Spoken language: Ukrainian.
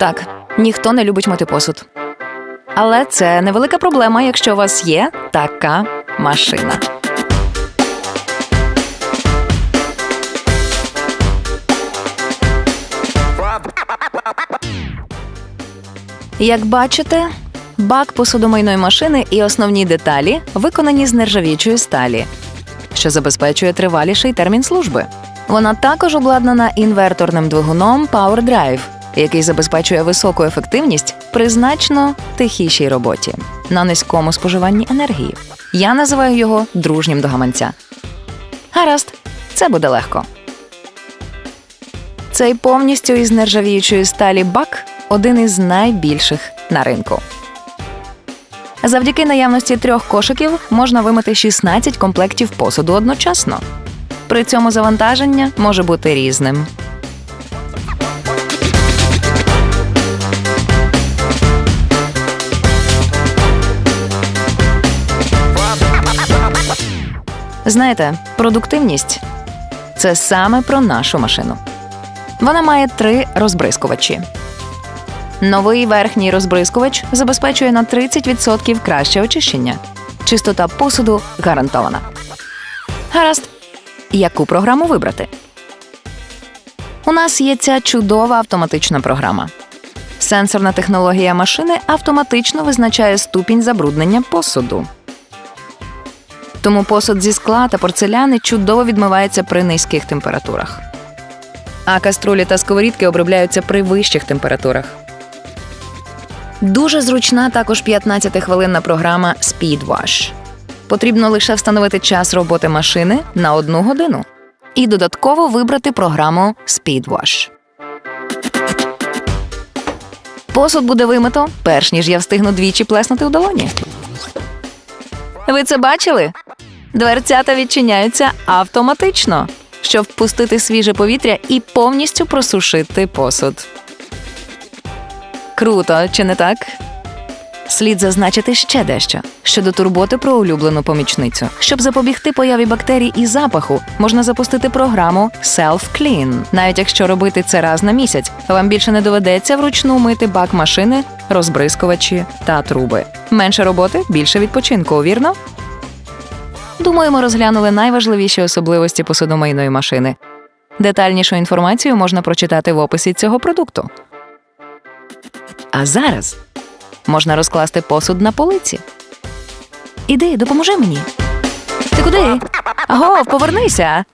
Так, ніхто не любить мити посуд. Але це невелика проблема, якщо у вас є така машина. Як бачите, бак посудомийної машини і основні деталі виконані з нержавіючої сталі, що забезпечує триваліший термін служби. Вона також обладнана інверторним двигуном PowerDrive, який забезпечує високу ефективність при значно тихішій роботі на низькому споживанні енергії. Я називаю його дружнім до гаманця. Гаразд, це буде легко. Цей повністю із нержавіючої сталі бак один із найбільших на ринку. Завдяки наявності трьох кошиків можна вимити 16 комплектів посуду одночасно. При цьому завантаження може бути різним. Знаєте, продуктивність це саме про нашу машину. Вона має три розбризкувачі. Новий верхній розбризкувач забезпечує на 30% краще очищення. Чистота посуду гарантована. Гаразд. Яку програму вибрати? У нас є ця чудова автоматична програма. Сенсорна технологія машини автоматично визначає ступінь забруднення посуду. Тому посуд зі скла та порцеляни чудово відмивається при низьких температурах. А каструлі та сковорідки обробляються при вищих температурах. Дуже зручна також 15-хвилинна програма Speed Wash. Потрібно лише встановити час роботи машини на одну годину і додатково вибрати програму Speed Wash. Посуд буде вимито, перш ніж я встигну двічі плеснути у долоні. Ви це бачили? Дверцята відчиняються автоматично, щоб впустити свіже повітря і повністю просушити посуд. Круто, чи не так? Слід зазначити ще дещо щодо турботи про улюблену помічницю. Щоб запобігти появі бактерій і запаху, можна запустити програму Self Clean. Навіть якщо робити це раз на місяць, вам більше не доведеться вручну мити бак машини, розбризкувачі та труби. Менше роботи, більше відпочинку, вірно? Думаю, ми розглянули найважливіші особливості посудомийної машини. Детальнішу інформацію можна прочитати в описі цього продукту. А зараз можна розкласти посуд на полиці. Іди, допоможи мені. Ти куди? Агов, повернися.